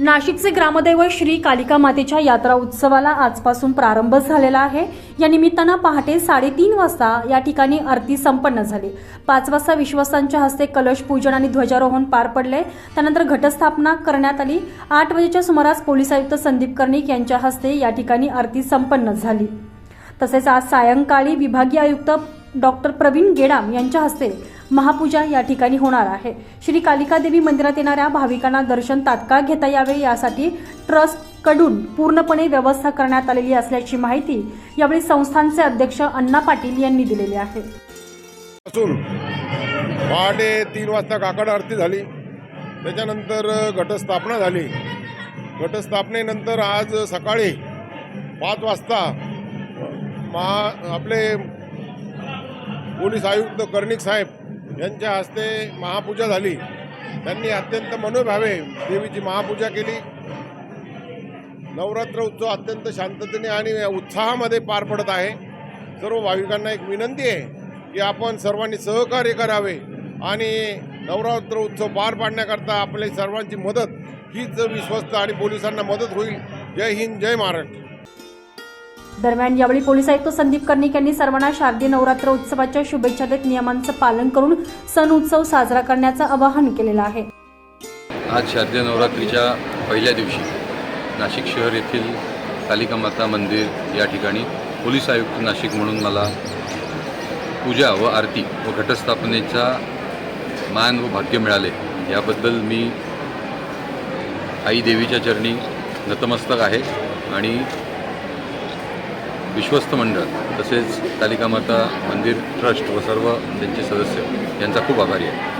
नाशिकचे ग्रामदैवत श्री कालिका मातेच्या यात्रा उत्सवाला आजपासून प्रारंभ झालेला आहे. या निमित्तानं पहाटे साडेतीन वाजता या ठिकाणी आरती संपन्न झाली. पाच वाजता विश्वस्तांच्या हस्ते कलश पूजन आणि ध्वजारोहण पार पडले. त्यानंतर घटस्थापना करण्यात आली. आठ वाजेच्या सुमारास पोलीस आयुक्त संदीप कर्णिक यांच्या हस्ते या ठिकाणी आरती संपन्न झाली. तसेच आज सायंकाळी विभागीय आयुक्त डॉक्टर प्रवीण गेडाम यांच्या हस्ते महापूजा या ठिकाणी होणार आहे. श्री कालिका देवी मंदिरात येणाऱ्या भाविकांना दर्शन तात्काळ घेता यावे यासाठी ट्रस्टकडून पूर्णपणे व्यवस्था करण्यात आलेली असल्याची माहिती यावेळी संस्थानचे अध्यक्ष अण्णा पाटील यांनी दिलेली आहे. पहाटे तीन वाजता काकड आरती झाली. त्याच्यानंतर घटस्थापना झाली. घटस्थापनेनंतर आज सकाळी पाच वाजता महा आपले पोलीस आयुक्त कर्णिक साहेब यांच्या हस्ते महापूजा झाली. त्यांनी अत्यंत मनोभावे देवीची महापूजा केली. नवरात्र उत्सव अत्यंत शांततेने आणि उत्साहामध्ये पार पडत आहे. सर्व भाविकांना एक विनंती आहे की आपण सर्वांनी सहकार्य करावे आणि नवरात्र उत्सव पार पाडण्याकरता आपल्या सर्वांची मदत हीच विश्वस्त आणि पोलिसांना मदत होईल. जय हिंद जय महाराष्ट्र. दरम्यान यावेळी पोलीस आयुक्त संदीप कर्णिक यांनी सर्वांना शारदीय नवरात्र उत्सवाच्या शुभेच्छा देत नियमांचं पालन करून सण उत्सव साजरा करण्याचं आवाहन केलेलं आहे. आज शारदीय नवरात्रीच्या पहिल्या दिवशी नाशिक शहर येथील कालिका माता मंदिर या ठिकाणी पोलीस आयुक्त नाशिक म्हणून मला पूजा व आरती व घटस्थापनेचा मान व भाग्य मिळाले. याबद्दल मी आई देवीच्या चरणी नतमस्तक आहे आणि विश्वस्त मंडळ तसेच कालिकामाता मंदिर ट्रस्ट व सर्व त्यांचे सदस्य यांचा खूप आभारी आहे.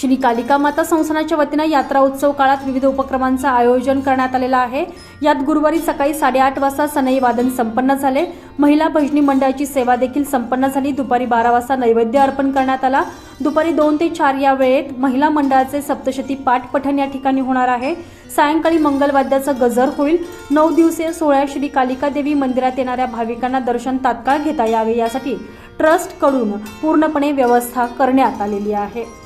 श्री कालिका माता संस्थानाच्या वतीनं यात्रा उत्सव काळात विविध उपक्रमांचं आयोजन करण्यात आलेलं आहे. यात गुरुवारी सकाळी साडेआठ वाजता सनई वादन संपन्न झाले. महिला भजनी मंडळाची सेवा देखील संपन्न झाली. दुपारी बारा वाजता नैवेद्य अर्पण करण्यात आला. दुपारी दोन ते चार या वेळेत महिला मंडळाचे सप्तशती पाठ पठण या ठिकाणी होणार आहे. सायंकाळी मंगलवाद्याचं गजर होईल. नऊ दिवसीय सोहळ्या श्री कालिका देवी मंदिरात येणाऱ्या भाविकांना दर्शन तात्काळ घेता यावे. यासाठी ट्रस्टकडून पूर्णपणे व्यवस्था करण्यात आलेली आहे.